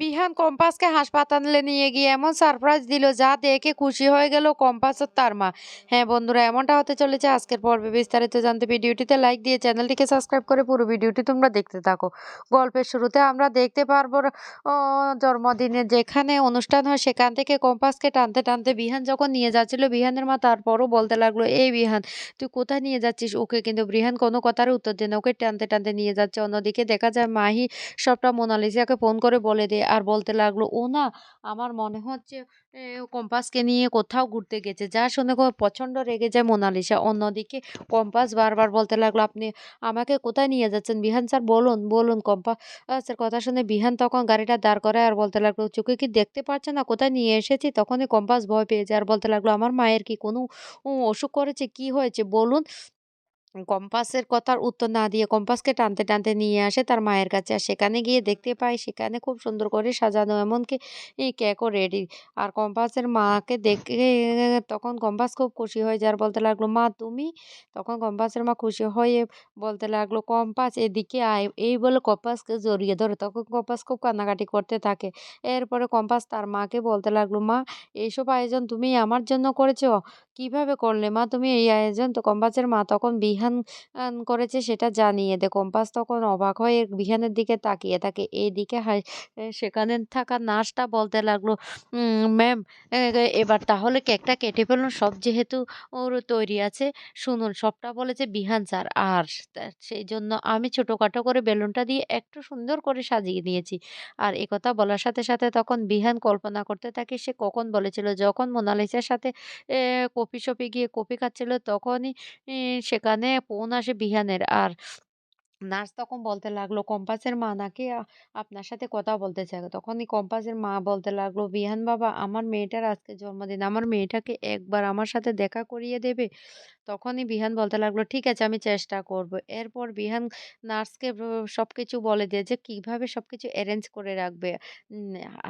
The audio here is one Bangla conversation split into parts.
বিহান কম্পাসকে হাসপাতালে নিয়ে গিয়ে এমন সারপ্রাইজ দিল, যা দেখে খুশি হয়ে গেল কম্পাস ও তার মা। হ্যাঁ বন্ধুরা, এমনটা হতে চলেছে আজকের পর্বে। বিস্তারিত জানতে ভিডিওটিতে লাইক দিয়ে চ্যানেলটিকে সাবস্ক্রাইব করে পুরো ভিডিওটি তোমরা দেখতে থাকো। গল্পের শুরুতে আমরা দেখতে পারব জন্মদিনে যেখানে অনুষ্ঠান হয়, সেখান থেকে কম্পাসকে টানতে টানতে বিহান যখন নিয়ে যাচ্ছিল, বিহানের মা তারপরও বলতে লাগল, এই বিহান, তুই কোথায় নিয়ে যাচ্ছিস? ওকে কিন্তু বিহান কোনো কথার উত্তর দেয় না ওকে টানতে টানতে নিয়ে যাচ্ছে। অন্যদিকে দেখা যায় মাহি সবটা মোনালিসাকে ফোন করে বলে দেয় আর বলতে লাগল, ও না, আমার মনে হচ্ছে কম্পাসকে নিয়ে কোথাও ঘুরতে গেছে। যা শুনে প্রচণ্ড রেগে যায় মোনালিসা। অন্যদিকে কম্পাস বারবার বলতে লাগল, আপনি আমাকে কোথায় নিয়ে যাচ্ছেন? বিহান স্যার, বলুন বলুন। কম্পাসের কথা শুনে বিহান তখন গাড়িটা দাঁড় করায় আর বলতে লাগল চোখে কি দেখতে পাচ্ছে না? কোথায় নিয়ে এসেছি? তখনই কম্পাস ভয় পেয়ে যায় আর বলতে লাগল, আমার মায়ের কি কোনো অসুখ করেছে? কি হয়েছে? বলুন। কম্পাসের কথার উত্তর না দিয়ে কম্পাসকে টানতে টানতে নিয়ে আসে তার মায়ের কাছে। আর সেখানে গিয়ে দেখতে পায়, সেখানে খুব সুন্দর করে সাজানো, এমনকি কেকও রেডি আর কম্পাসের মাকে দেখে তখন কম্পাস খুব খুশি হয়ে যায় আর বলতে লাগল, মা, তুমি? তখন কম্পাসের মা খুশি হয়ে বলতে লাগল, কম্পাস, এদিকে আয়। এই বলে কম্পাসকে জড়িয়ে ধরে। তখন কম্পাস খুব কান্নাকাটি করতে থাকে। এরপরে কম্পাস তার মাকে বলতে লাগল, মা, এইসব আয়োজন তুমি আমার জন্য করেছ? কীভাবে করলে? মা, তুমি এই আয়োজন? তো কম্পাসের মা তখন বিহান আন করেছে সেটা জানিয়ে দে। কম্পাস তখন অবাক হয়ে বিহানের দিকে তাকিয়ে থাকে। এইদিকে হাই সেখানে থাকা নার্সটা বলতে লাগল ম্যাম এবার তাহলে কেকটা কেটে ফেলুন। সব যেহেতু ওর তৈরি আছে, শুনুন, সবটা বলেছে বিহান স্যার। আর সেই জন্য আমি ছোটোখাটো করে বেলুনটা দিয়ে একটু সুন্দর করে সাজিয়ে নিয়েছি। আর একথা বলার সাথে সাথে তখন বিহান কল্পনা করতে থাকে, সে কখন বলেছিল, যখন মোনালিসার সাথে কপি শপে গিয়ে কপি খাচ্ছিল, তখনই ফোন আসে বিহানের। আর নার্স তখন বলতে লাগল, "কম্পাসের মা নাকি আপনার সাথে কথা বলতে চায়।" তখনই কম্পাসের মা বলতে লাগল, "বিহান বাবা, আমার মেয়েটার আজকে জন্মদিন। আমার মেয়েটাকে একবার আমার সাথে দেখা করিয়ে দেবে?" তখনই বিহান বলতে লাগল, "ঠিক আছে, আমি চেষ্টা করব।" এরপর বিহান নার্সকে ব সবকিছু বলে দিয়ে যে কীভাবে সবকিছু অ্যারেঞ্জ করে রাখবে।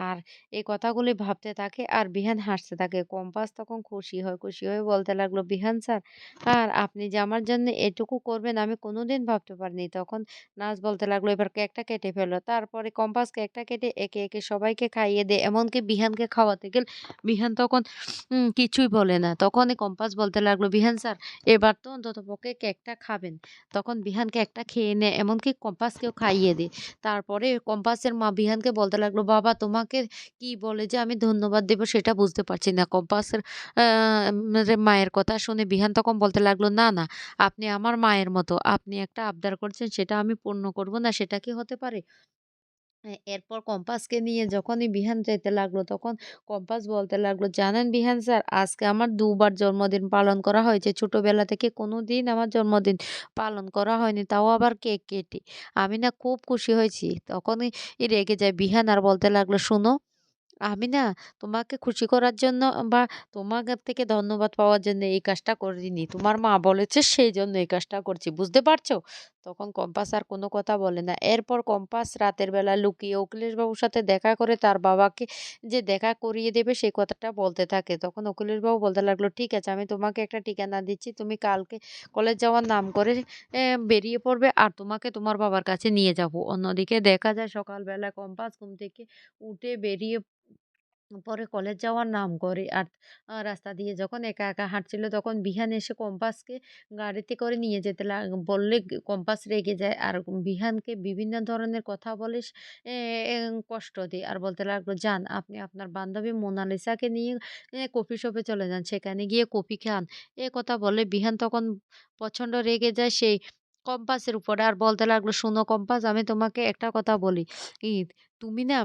আর এই কথাগুলি ভাবতে থাকে আর বিহান হাসতে থাকে। কম্পাস তখন খুশি হয়। খুশি হয়ে বলতে লাগল, "বিহান স্যার, আর আপনি যে আমার জন্য এটুকু করবেন আমি কোনোদিন ভাবতে পারিনি।" তখন নার্স বলতে লাগল, "এবার কেকটা কেটে ফেলো।" তারপরে কম্পাস কেকটা কেটে একে, একে সবাইকে খাইয়ে দেয়। এমনকি বিহানকে খাওয়াতে গেলে বিহান তখন কিছুই বলে না। তখনই কম্পাস বলতে লাগল, "বিহান স্যার এবার তো অন্ততপক্ষে কেকটা খাবেন। তখন বিহান কেকটা খেয়ে নেয় এমনকি কম্পাসকেও খাইয়ে দেয়। তারপরে কম্পাসের মা বিহানকে বলতে লাগল, "বাবা তোমাকে কি বলে যে আমি ধন্যবাদ দেবো সেটা বুঝতে পারছি না।" কম্পাসের মায়ের কথা শুনে বিহান তখন বলতে লাগল, "না, না আপনি আমার মায়ের মতো। আপনি একটা আবদার করছেন সেটা আমি পূর্ণ করব না সেটা কি হতে পারে?" এরপর কম্পাসকে নিয়ে যখনই বিহান যেতে লাগল তখন কম্পাস বলতে লাগল, "জানেন বিহান স্যার আজকে আমার দুবার জন্মদিন পালন করা হয়েছে। ছোটোবেলা থেকে কোনো দিন আমার জন্মদিন পালন করা হয়নি, তাও আবার কেক কেটে। আমি না খুব খুশি হয়েছি।" তখনই রেগে যায় বিহান আর বলতে লাগল, "শোনো আমি না তোমাকে খুশি করার জন্য বা তোমার থেকে ধন্যবাদ পাওয়ার জন্য এই কাজটা করিনি। তোমার মা বলেছে সেই জন্য এই কাজটা করছি। বুঝতে পারছ?" তখন কম্পাস আর কোনো কথা বলে না। এরপর কম্পাস রাতের বেলা লুকিয়ে অখিলেশবাবুর সাথে দেখা করে তার বাবাকে যে দেখা করিয়ে দেবে সেই কথাটা বলতে থাকে। তখন অখিলেশবাবু বলতে লাগল, "ঠিক আছে আমি তোমাকে একটা ঠিকানা দিচ্ছি। তুমি কালকে কলেজ যাওয়ার নাম করে বেরিয়ে পড়বে আর তোমাকে তোমার বাবার কাছে নিয়ে যাব।" অন্যদিকে দেখা যায় সকালবেলা কম্পাস ঘুম থেকে উঠে বেরিয়ে পরে কলেজ যাওয়ার নাম করে। আর রাস্তা দিয়ে যখন একা, একা হাঁটছিল তখন বিহান এসে কম্পাসকে গাড়িতে করে নিয়ে যেতে বললে কম্পাস রেগে যায়। আর বিহানকে বিভিন্ন ধরনের কথা বলে কষ্ট দেয়। আর বলতে লাগল, "যান আপনি আপনার বান্ধবী মোনালিসাকে নিয়ে কফি শপে চলে যান। সেখানে গিয়ে কফি খান।" এ কথা বলে বিহান তখন প্রচণ্ড রেগে যায় সেই কম্পাসের উপরে। আর বলতে লাগল, "শোনো কম্পাস আমি তোমাকে একটা কথা বলি। তুমি না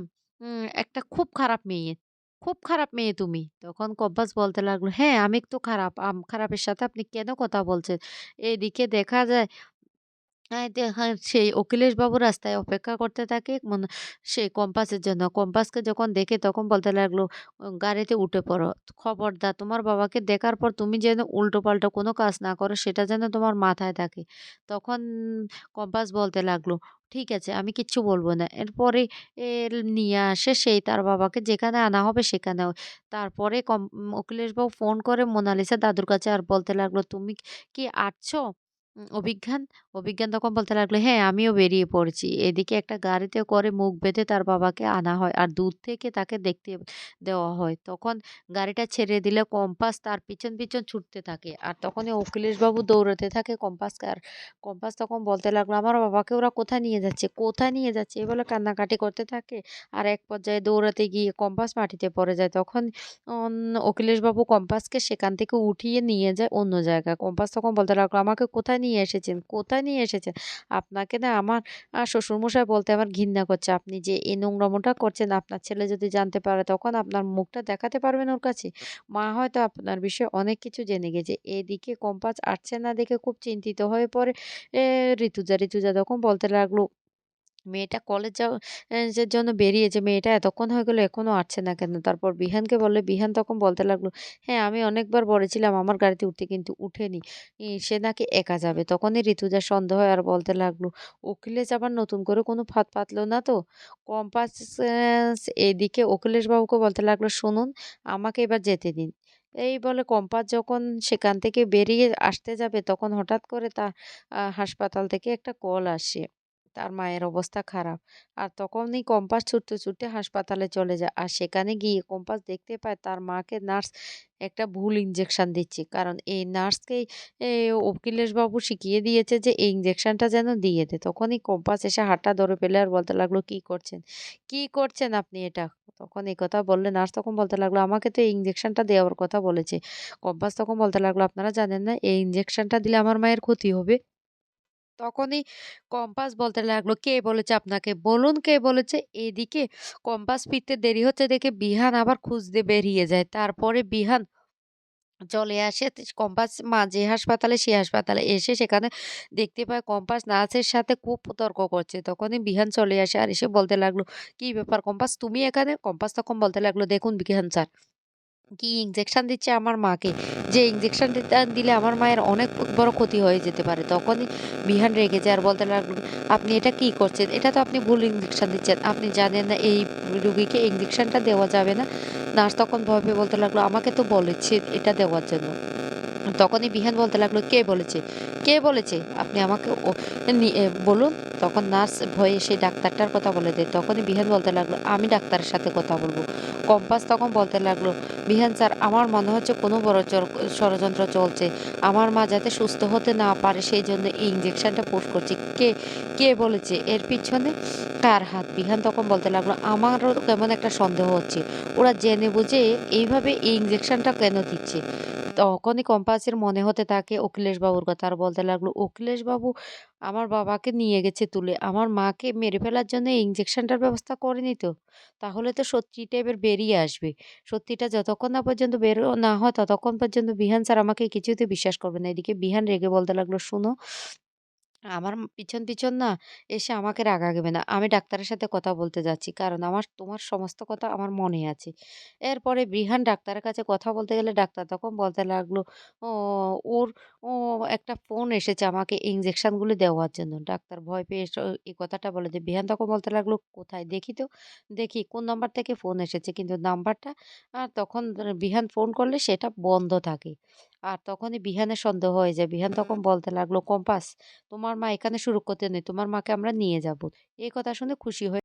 একটা খুব খারাপ মেয়ে। খুব খারাপ মেয়ে তুমি। তখন কব্বাস বলতে লাগল, "হ্যাঁ, আমি তো খারাপ। খারাপের সাথে আপনি কেন কথা বলছেন?" এদিকে দেখা যায় হ্যাঁ, সেই অখিলেশবাবু রাস্তায় অপেক্ষা করতে থাকে সেই কম্পাসের জন্য। কম্পাসকে যখন দেখে তখন বলতে লাগল, গাড়িতে উঠে পড়ো। খবরদার তোমার বাবাকে দেখার পর তুমি যেন উল্টোপাল্টা কোনো কাজ না করো সেটা যেন তোমার মাথায় থাকে।" তখন কম্পাস বলতে লাগল, "ঠিক আছে আমি কিচ্ছু বলব না।" এরপরে এর নিয়ে আসে সেই তার বাবাকে যেখানে আনা হবে সেখানে। তারপরে কম অখিলেশবাবু ফোন করে মোনালিসা দাদুর কাছে আর বলতে লাগল, "তুমি কি আসছো?" অভিজ্ঞান, অভিজ্ঞান তখন বলতে লাগল, "হ্যাঁ, আমিও বেরিয়ে পড়েছি।" এদিকে একটা গাড়িতে করে মুখ বেঁধে তার বাবাকে আনা হয়। আর দূর থেকে তাকে দেখতে দেওয়া হয়। তখন গাড়িটা ছেড়ে দিলে কম্পাস তার পিছন, পিছন ছুটতে থাকে। আর তখনই অখিলেশবাবু দৌড়াতে থাকে কম্পাসকে আর কম্পাস তখন বলতে লাগল, "আমার বাবাকে ওরা কোথায় নিয়ে যাচ্ছে? কোথায় নিয়ে যাচ্ছে?" এ বলে কান্নাকাটি করতে থাকে। আর এক পর্যায়ে দৌড়াতে গিয়ে কম্পাস মাটিতে পড়ে যায়। তখন অখিলেশবাবু কম্পাসকে সেখান থেকে উঠিয়ে নিয়ে যায় অন্য জায়গায়। কম্পাস তখন বলতে লাগল, "আমাকে কোথায় নিয়ে এসেছেন? কোথায় নিয়ে এসেছেন? আপনাকে না আমার শ্বশুরমশাই বলতে আমার ঘৃণা করছে। আপনি যে এই নোংরামোটা করছেন, আপনার ছেলে যদি জানতে পারে তখন আপনার মুখটা দেখাতে পারবেন ওর কাছে? মা হয়তো আপনার বিষয়ে অনেক কিছু জেনে গেছে।" এদিকে কম্পাস আসছে না দেখে খুব চিন্তিত হয়ে পড়ে ঋতুজা। ঋতুজা তখন বলতে লাগল মেয়েটা কলেজ যাও এর জন্য বেরিয়েছে। মেয়েটা এতক্ষণ হয়ে গেল এখনও আসছে না কেন? তারপর বিহানকে বললে, বিহান তখন বলতে লাগল, "হ্যাঁ, আমি অনেকবার বলেছিলাম আমার গাড়িতে উঠতে কিন্তু উঠেনি। সে নাকি একা যাবে।" তখনই ঋতুজার সন্দেহ হয় আর বলতে লাগল, "অখিলেশ আবার নতুন করে কোনো ফাঁদ পাতলো না তো?" কম্পাস এদিকে অখিলেশবাবুকে বলতে লাগল, "শুনুন, আমাকে এবার যেতে দিন।" এই বলে কম্পাস যখন সেখান থেকে বেরিয়ে আসতে যাবে তখন হঠাৎ করে আ হাসপাতাল থেকে একটা কল আসে। তার মায়ের অবস্থা খারাপ। আর তখনই কম্পাস ছুটতে, ছুটতে হাসপাতালে চলে যায়। আর সেখানে গিয়ে কম্পাস দেখতে পায় তার মাকে নার্স একটা ভুল ইনজেকশন দিচ্ছে। কারণ এই নার্সকেই অখিলেশবাবু শিখিয়ে দিয়েছে যে এই ইনজেকশনটা যেন দিয়ে দেয়। তখনই কম্পাস এসে হাতটা ধরে ফেলে আর বলতে লাগল, "কি করছেন? কি করছেন আপনি এটা?" তখন এই কথা বললে নার্স তখন বলতে লাগল, "আমাকে তো এই ইনজেকশনটা দেওয়ার কথা বলেছে।" কম্পাস তখন বলতে লাগল, "আপনারা জানেন না এই ইনজেকশনটা দিলে আমার মায়ের ক্ষতি হবে?" তখনই কম্পাস বলতে লাগল, "কে বলেছে আপনাকে? বলুন কে বলেছে?" এদিকে কম্পাস ফিরতে দেরি হচ্ছে দেখে বিহান আবার খুঁজতে বেরিয়ে যায়। তারপরে বিহান চলে আসে কম্পাস মা যে হাসপাতালে সে হাসপাতালে এসে সেখানে দেখতে পায় কম্পাস নার্সের সাথে খুব তর্ক করছে। তখনই বিহান চলে আসে আর এসে বলতে লাগল, "কি ব্যাপার কম্পাস তুমি এখানে?" কম্পাস তখন বলতে লাগল, "দেখুন বিহান স্যার কি ইনজেকশন দিচ্ছে আমার মাকে। যে ইনজেকশনটা দিলে আমার মায়ের অনেক বড় ক্ষতি হয়ে যেতে পারে। তখনই বিহান রেগে যায় আর বলতে লাগল, "আপনি এটা কি করছেন? এটা তো আপনি ভুল ইনজেকশন দিচ্ছেন। আপনি জানেন না এই রোগীকে ইনজেকশনটা দেওয়া যাবে না?" নার্স তখন পেয়ে বলতে লাগল, "আমাকে তো বলেছে এটা দেওয়ার জন্য।" তখনই বিহান বলতে লাগল, "কে বলেছে? কে বলেছে? আপনি আমাকে বলুন।" তখন নার্স ভয়ে সেই ডাক্তারটার কথা বলে দেয়। তখনই বিহান বলতে লাগল, "আমি ডাক্তারের সাথে কথা বলব কম্পাস তখন বলতে লাগল, "বিহান স্যার আমার মনে হচ্ছে কোনো বড় ষড়যন্ত্র চলছে। আমার মা যাতে সুস্থ হতে না পারে সেই জন্য এই ইঞ্জেকশনটা পুশ করছে। কে, কে বলেছে? এর পিছনে কার হাত?" বিহান তখন বলতে লাগল, "আমারও কেমন একটা সন্দেহ হচ্ছে। ওরা জেনে বুঝে এইভাবে এই ইঞ্জেকশনটা কেন দিচ্ছে?" তখনই কম্পাসের মনে হতে থাকে অখিলেশবাবুর কথা আর বলতে লাগল, "অখিলেশবাবু আমার বাবাকে নিয়ে গেছে তুলে। আমার মাকে মেরে ফেলার জন্য ইঞ্জেকশনটার ব্যবস্থা করেনি তো? তাহলে তো সত্যিটা এবার বেরিয়ে আসবে। সত্যিটা যতক্ষণ না পর্যন্ত বেরো না হয় ততক্ষণ পর্যন্ত বিহান স্যার আমাকে কিছুতে বিশ্বাস করবে না।" এদিকে বিহান রেগে বলতে লাগল, "শুনো, আমার পিছন, পিছন না এসে আমাকে রাগাবে না। আমি ডাক্তারের সাথে কথা বলতে যাচ্ছি। কারণ আমার তোমার সমস্ত কথা আমার মনে আছে।" এরপরে বিহান ডাক্তারের কাছে কথা বলতে গেলে ডাক্তার তখন বলতে লাগল, "ও ওর ও একটা ফোন এসেছে আমাকে ইনজেকশনগুলো দেওয়ার জন্য।" ডাক্তার ভয় পেয়ে এই কথাটা বলে যে বিহান তখন বলতে লাগল, "কোথায়? দেখি তো, দেখি কোন নাম্বার থেকে ফোন এসেছে।" কিন্তু নাম্বারটা তখন বিহান ফোন করলে সেটা বন্ধ থাকে। আর তখনই বিহানে সন্দেহ হয়ে যায়। বিহান তখন বলতে লাগল, "কম্পাস তোমার মা এখানে শুরু করতে নেই। তোমার মাকে আমরা নিয়ে যাব।" এই কথা শুনে খুশি হয়ে